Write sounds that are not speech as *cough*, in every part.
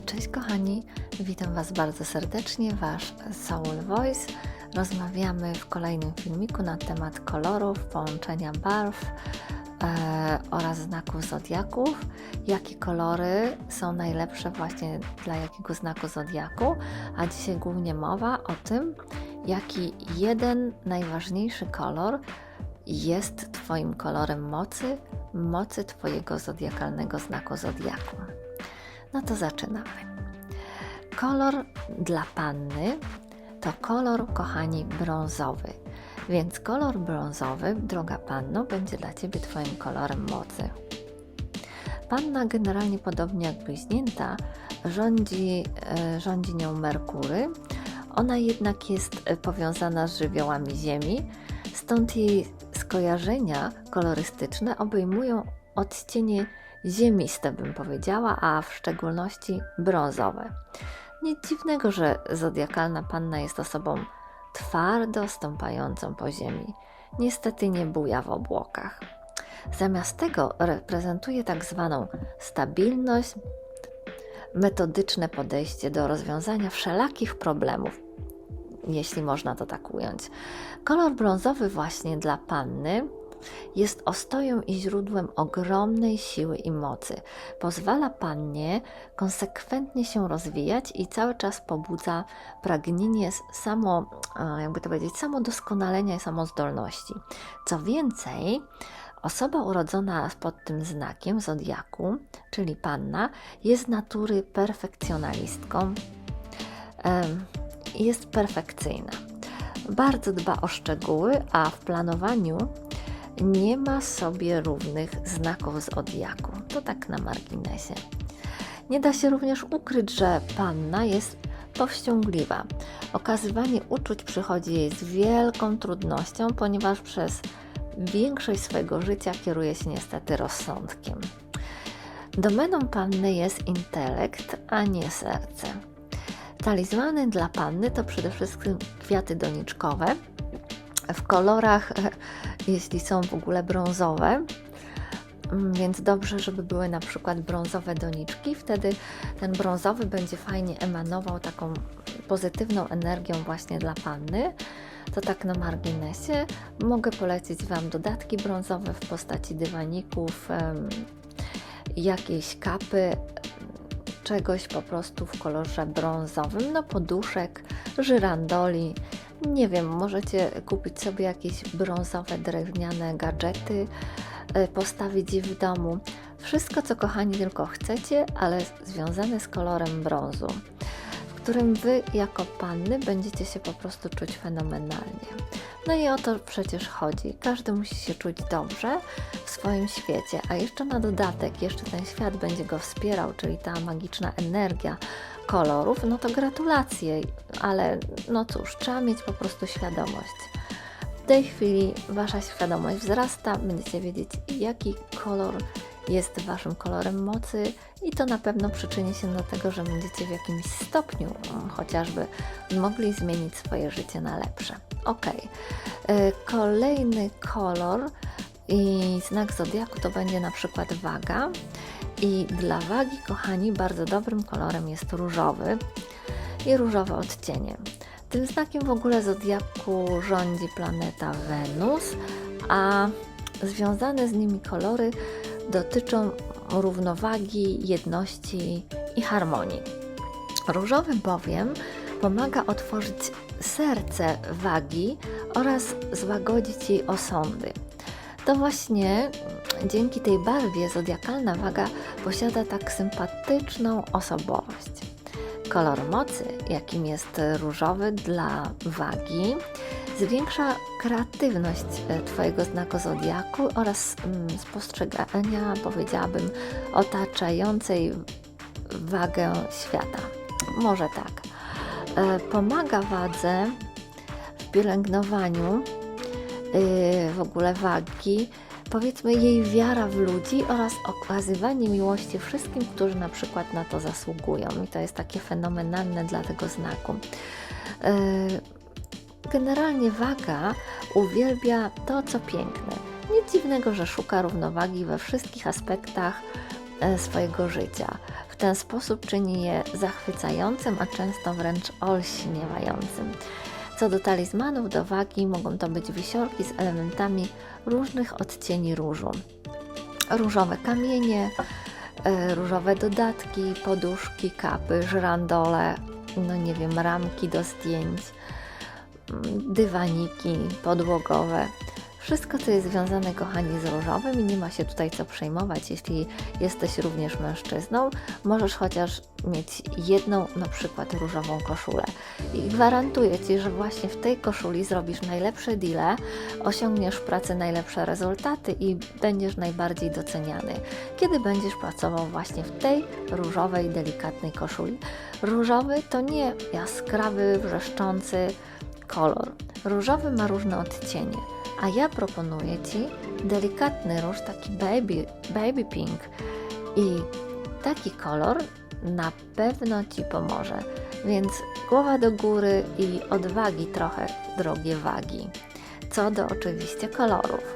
Cześć kochani, witam Was bardzo serdecznie, Wasz Soul Voice. Rozmawiamy w kolejnym filmiku na temat kolorów, połączenia barw e, oraz znaków zodiaków. Jakie kolory są najlepsze właśnie dla jakiego znaku zodiaku, a dzisiaj głównie mowa o tym, jaki jeden najważniejszy kolor jest Twoim kolorem mocy, mocy Twojego zodiakalnego znaku zodiaku. No to zaczynamy. Kolor dla panny to kolor, kochani, brązowy. Więc kolor brązowy, droga panno, będzie dla Ciebie Twoim kolorem mocy. Panna generalnie podobnie jak bliźnięta rządzi, e, rządzi nią Merkury. Ona jednak jest e, powiązana z żywiołami Ziemi, stąd jej skojarzenia kolorystyczne obejmują odcienie ziemiste, bym powiedziała, a w szczególności brązowe. Nic dziwnego, że zodiakalna panna jest osobą twardo stąpającą po ziemi. Niestety nie buja w obłokach. Zamiast tego reprezentuje tak zwaną stabilność, metodyczne podejście do rozwiązania wszelakich problemów, jeśli można to tak ująć. Kolor brązowy właśnie dla panny jest ostoją i źródłem ogromnej siły i mocy. Pozwala pannie konsekwentnie się rozwijać i cały czas pobudza pragnienie samo, jakby to powiedzieć, samodoskonalenia i samozdolności. Co więcej, Osoba urodzona pod tym znakiem zodiaku, czyli panna, jest natury perfekcjonalistką, jest perfekcyjna. Bardzo dba o szczegóły, a w planowaniu nie ma sobie równych znaków zodiaku. To tak na marginesie. Nie da się również ukryć, że panna jest powściągliwa. Okazywanie uczuć przychodzi jej z wielką trudnością, ponieważ przez większość swojego życia kieruje się niestety rozsądkiem. Domeną panny jest intelekt, a nie serce. Talizmany dla panny to przede wszystkim kwiaty doniczkowe w kolorach *laughs* jeśli są w ogóle brązowe. Mm, więc dobrze, żeby były na przykład brązowe doniczki, wtedy ten brązowy będzie fajnie emanował taką pozytywną energią właśnie dla panny. To tak na marginesie. Mogę polecić Wam dodatki brązowe w postaci dywaników, jakiejś kapy, czegoś po prostu w kolorze brązowym, no poduszek, żyrandoli, nie wiem, możecie kupić sobie jakieś brązowe, drewniane gadżety, e, postawić je w domu. Wszystko, co kochani tylko chcecie, ale związane z kolorem brązu, w którym Wy jako panny będziecie się po prostu czuć fenomenalnie. No i o to przecież chodzi. Każdy musi się czuć dobrze w swoim świecie, a jeszcze na dodatek, jeszcze ten świat będzie go wspierał, czyli ta magiczna energia, kolorów, no to gratulacje, ale no cóż, trzeba mieć po prostu świadomość. W tej chwili Wasza świadomość wzrasta, będziecie wiedzieć, jaki kolor jest Waszym kolorem mocy, i to na pewno przyczyni się do tego, że będziecie w jakimś stopniu mm, chociażby mogli zmienić swoje życie na lepsze. Ok, kolejny kolor i znak zodiaku to będzie na przykład waga. I dla wagi, kochani, bardzo dobrym kolorem jest różowy i różowe odcienie. Tym znakiem w ogóle zodiaku rządzi planeta Wenus, a związane z nimi kolory dotyczą równowagi, jedności i harmonii. Różowy bowiem pomaga otworzyć serce wagi oraz złagodzić jej osądy. To właśnie dzięki tej barwie zodiakalna waga posiada tak sympatyczną osobowość. Kolor mocy, jakim jest różowy dla wagi, zwiększa kreatywność e, Twojego znaku zodiaku oraz mm, spostrzegania, powiedziałabym, otaczającej wagę świata. Może tak. E, pomaga wadze w pielęgnowaniu y, w ogóle wagi powiedzmy jej wiara w ludzi oraz okazywanie miłości wszystkim, którzy na przykład na to zasługują. I to jest takie fenomenalne dla tego znaku. E, generalnie waga uwielbia to, co piękne. Nic dziwnego, że szuka równowagi we wszystkich aspektach e, swojego życia. W ten sposób czyni je zachwycającym, a często wręcz olśniewającym. Co do talizmanów do wagi, mogą to być wisiorki z elementami różnych odcieni różu. Różowe kamienie, e, różowe dodatki, poduszki, kapy, żyrandole, no nie wiem, ramki do zdjęć, mm, dywaniki podłogowe. Wszystko, co jest związane, kochani, z różowym i nie ma się tutaj co przejmować, jeśli jesteś również mężczyzną, możesz chociaż mieć jedną na przykład różową koszulę. I gwarantuję Ci, że właśnie w tej koszuli zrobisz najlepsze deale, osiągniesz w pracy najlepsze rezultaty i będziesz najbardziej doceniany, kiedy będziesz pracował właśnie w tej różowej, delikatnej koszuli. Różowy to nie jaskrawy, wrzeszczący kolor. Różowy ma różne odcienie a ja proponuję Ci delikatny róż, taki baby, baby pink i taki kolor na pewno Ci pomoże. Więc głowa do góry i odwagi trochę, drogie wagi. Co do oczywiście kolorów.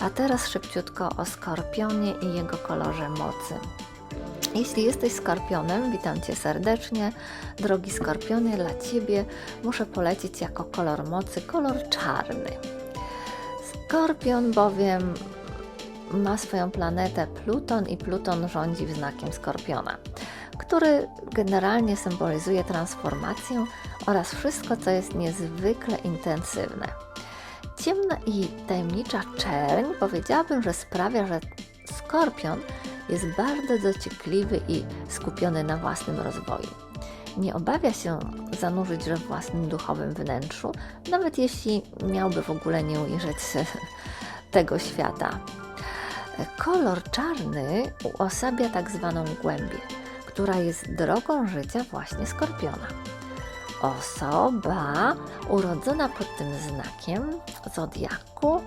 A teraz szybciutko o skorpionie i jego kolorze mocy. Jeśli jesteś skorpionem, witam Cię serdecznie. Drogi skorpiony, dla Ciebie muszę polecić jako kolor mocy kolor czarny. Skorpion bowiem ma swoją planetę Pluton i Pluton rządzi znakiem Skorpiona, który generalnie symbolizuje transformację oraz wszystko, co jest niezwykle intensywne. Ciemna i tajemnicza czerń powiedziałabym, że sprawia, że Skorpion jest bardzo dociekliwy i skupiony na własnym rozwoju. Nie obawia się zanurzyć we własnym duchowym wnętrzu, nawet jeśli miałby w ogóle nie ujrzeć *laughs* tego świata. Kolor czarny uosabia tak zwaną głębię, która jest drogą życia właśnie skorpiona. Osoba urodzona pod tym znakiem zodiaku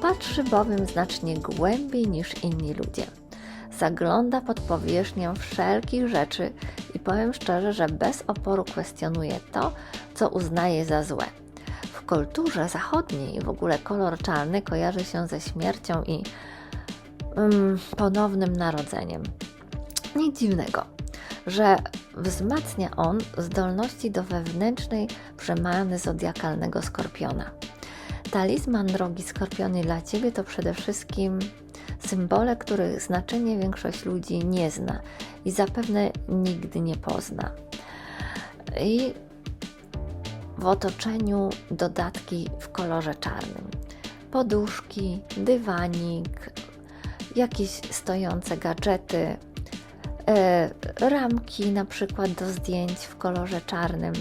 patrzy bowiem znacznie głębiej niż inni ludzie. Zagląda pod powierzchnię wszelkich rzeczy i powiem szczerze, że bez oporu kwestionuje to, co uznaje za złe. W kulturze zachodniej w ogóle kolor czarny kojarzy się ze śmiercią i um, ponownym narodzeniem. Nic dziwnego, że wzmacnia on zdolności do wewnętrznej przemiany zodiakalnego skorpiona. Talizman drogi skorpiony dla Ciebie to przede wszystkim symbole, których znaczenie większość ludzi nie zna i zapewne nigdy nie pozna. I w otoczeniu dodatki w kolorze czarnym. Poduszki, dywanik, jakieś stojące gadżety, e, ramki na przykład do zdjęć w kolorze czarnym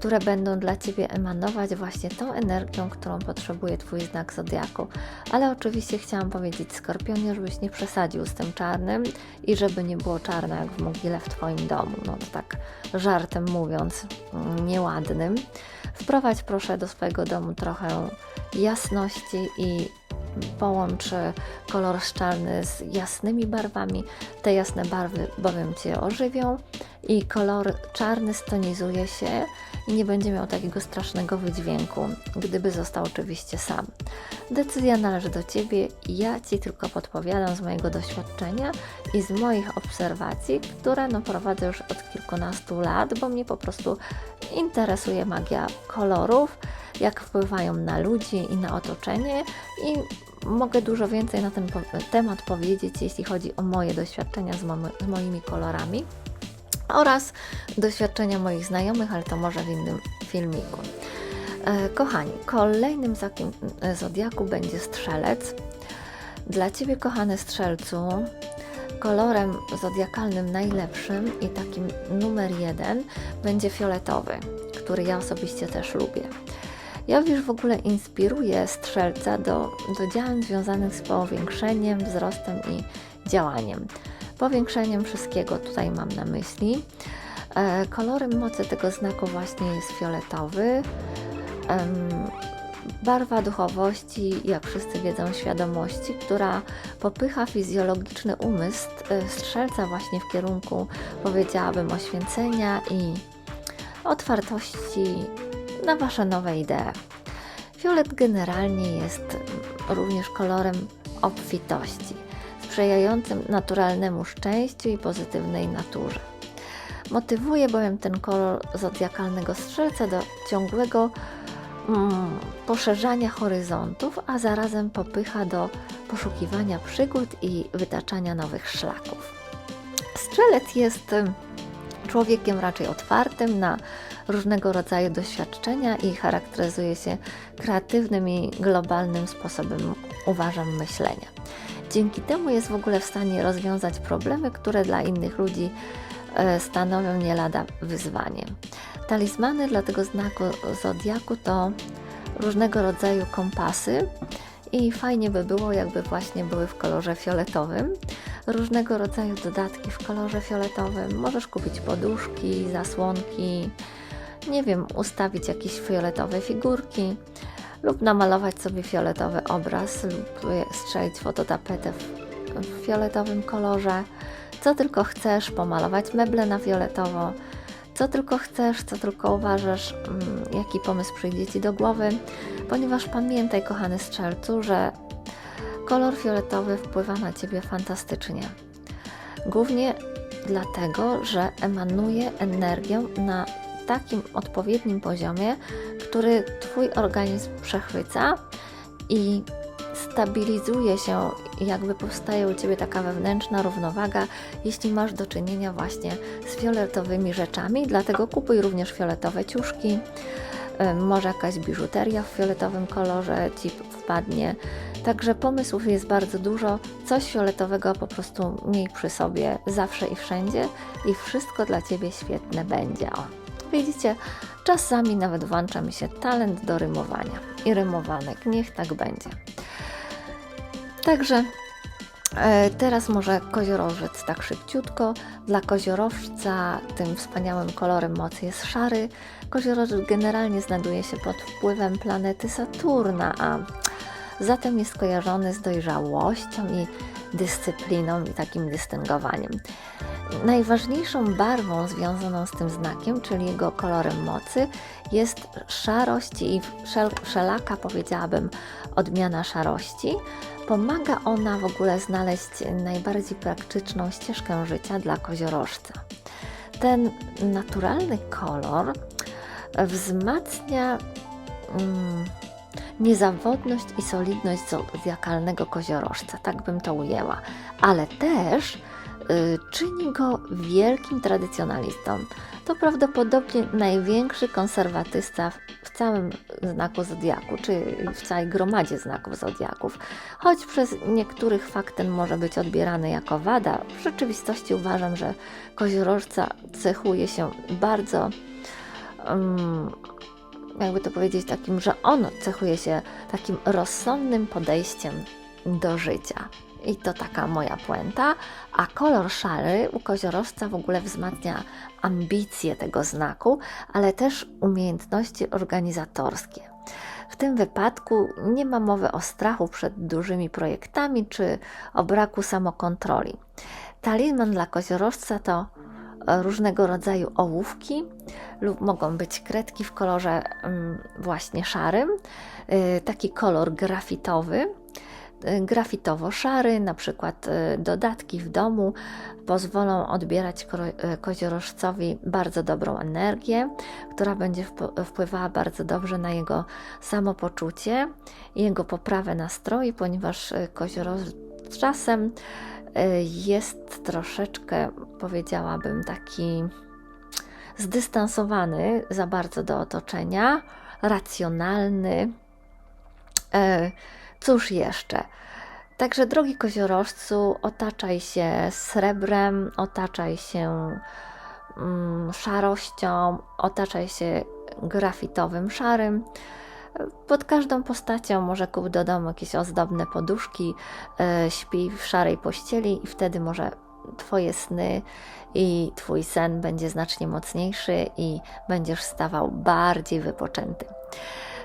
które będą dla Ciebie emanować właśnie tą energią, którą potrzebuje Twój znak zodiaku. Ale oczywiście chciałam powiedzieć Skorpionie, żebyś nie przesadził z tym czarnym i żeby nie było czarne jak w mogile w Twoim domu. No to tak żartem mówiąc, mm, nieładnym. Wprowadź proszę do swojego domu trochę jasności i połącz kolor szczelny z jasnymi barwami. Te jasne barwy bowiem Cię ożywią i kolor czarny stonizuje się i nie będzie miał takiego strasznego wydźwięku, gdyby został oczywiście sam. Decyzja należy do Ciebie ja Ci tylko podpowiadam z mojego doświadczenia i z moich obserwacji, które no, prowadzę już od kilkunastu lat, bo mnie po prostu interesuje magia kolorów, jak wpływają na ludzi i na otoczenie i mogę dużo więcej na ten temat powiedzieć, jeśli chodzi o moje doświadczenia z, z moimi kolorami oraz doświadczenia moich znajomych, ale to może w innym filmiku. E, kochani, kolejnym znakiem e, zodiaku będzie strzelec. Dla Ciebie, kochany strzelcu, kolorem zodiakalnym najlepszym i takim numer jeden będzie fioletowy, który ja osobiście też lubię. Ja już w ogóle inspiruję strzelca do, do działań związanych z powiększeniem, wzrostem i działaniem powiększeniem wszystkiego tutaj mam na myśli. E, kolorem mocy tego znaku właśnie jest fioletowy. Barwa duchowości, jak wszyscy wiedzą, świadomości, która popycha fizjologiczny umysł e, strzelca właśnie w kierunku, powiedziałabym, oświęcenia i otwartości na Wasze nowe idee. Fiolet generalnie jest również kolorem obfitości sprzyjającym naturalnemu szczęściu i pozytywnej naturze. Motywuje bowiem ten kolor zodiakalnego strzelca do ciągłego mm, poszerzania horyzontów, a zarazem popycha do poszukiwania przygód i wytaczania nowych szlaków. Strzelec jest człowiekiem raczej otwartym na różnego rodzaju doświadczenia i charakteryzuje się kreatywnym i globalnym sposobem, uważam, myślenia. Dzięki temu jest w ogóle w stanie rozwiązać problemy, które dla innych ludzi e, stanowią nie lada wyzwanie. Talizmany dla tego znaku zodiaku to różnego rodzaju kompasy i fajnie by było, jakby właśnie były w kolorze fioletowym. Różnego rodzaju dodatki w kolorze fioletowym. Możesz kupić poduszki, zasłonki, nie wiem, ustawić jakieś fioletowe figurki lub namalować sobie fioletowy obraz lub strzelić fototapetę w, w fioletowym kolorze. Co tylko chcesz, pomalować meble na fioletowo, co tylko chcesz, co tylko uważasz, mm, jaki pomysł przyjdzie Ci do głowy, ponieważ pamiętaj, kochany strzelcu, że kolor fioletowy wpływa na Ciebie fantastycznie. Głównie dlatego, że emanuje energią na takim odpowiednim poziomie, który Twój organizm przechwyca i stabilizuje się, jakby powstaje u Ciebie taka wewnętrzna równowaga, jeśli masz do czynienia właśnie z fioletowymi rzeczami. Dlatego kupuj również fioletowe ciuszki, może jakaś biżuteria w fioletowym kolorze Ci wpadnie. Także pomysłów jest bardzo dużo. Coś fioletowego po prostu miej przy sobie zawsze i wszędzie i wszystko dla Ciebie świetne będzie. O. Widzicie, czasami nawet włącza mi się talent do rymowania i rymowanek. Niech tak będzie. Także e, Teraz może koziorożec tak szybciutko. Dla koziorożca tym wspaniałym kolorem mocy jest szary. Koziorożec generalnie znajduje się pod wpływem planety Saturna, a zatem jest kojarzony z dojrzałością i dyscypliną i takim dystyngowaniem. Najważniejszą barwą związaną z tym znakiem, czyli jego kolorem mocy, jest szarość i wszel wszelaka, powiedziałabym, odmiana szarości. Pomaga ona w ogóle znaleźć najbardziej praktyczną ścieżkę życia dla koziorożca. Ten naturalny kolor wzmacnia mm, niezawodność i solidność zodiakalnego koziorożca, tak bym to ujęła, ale też czyni go wielkim tradycjonalistą. To prawdopodobnie największy konserwatysta w całym znaku zodiaku, czy w całej gromadzie znaków zodiaków. Choć przez niektórych fakt ten może być odbierany jako wada, w rzeczywistości uważam, że koziorożca cechuje się bardzo. Um, jakby to powiedzieć, takim, że on cechuje się takim rozsądnym podejściem do życia. I to taka moja puenta. A kolor szary u koziorożca w ogóle wzmacnia ambicje tego znaku, ale też umiejętności organizatorskie. W tym wypadku nie ma mowy o strachu przed dużymi projektami czy o braku samokontroli. Talizman dla koziorożca to różnego rodzaju ołówki lub mogą być kredki w kolorze mm, właśnie szarym, y, taki kolor grafitowy grafitowo-szary, na przykład y, dodatki w domu pozwolą odbierać y, koziorożcowi bardzo dobrą energię, która będzie wpływała bardzo dobrze na jego samopoczucie jego poprawę nastroju, ponieważ kozioroż czasem jest troszeczkę, powiedziałabym, taki zdystansowany za bardzo do otoczenia, racjonalny. Cóż jeszcze? Także, drogi koziorożcu, otaczaj się srebrem, otaczaj się mm, szarością, otaczaj się grafitowym szarym. Pod każdą postacią może kup do domu jakieś ozdobne poduszki, yy, śpij w szarej pościeli i wtedy może Twoje sny i Twój sen będzie znacznie mocniejszy i będziesz stawał bardziej wypoczęty.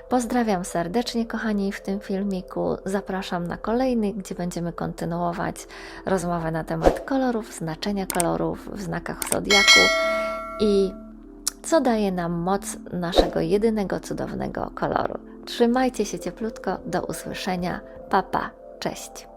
Pozdrawiam serdecznie, kochani, w tym filmiku. Zapraszam na kolejny, gdzie będziemy kontynuować rozmowę na temat kolorów, znaczenia kolorów w znakach zodiaku i co daje nam moc naszego jedynego cudownego koloru. Trzymajcie się cieplutko, do usłyszenia. Papa, cześć.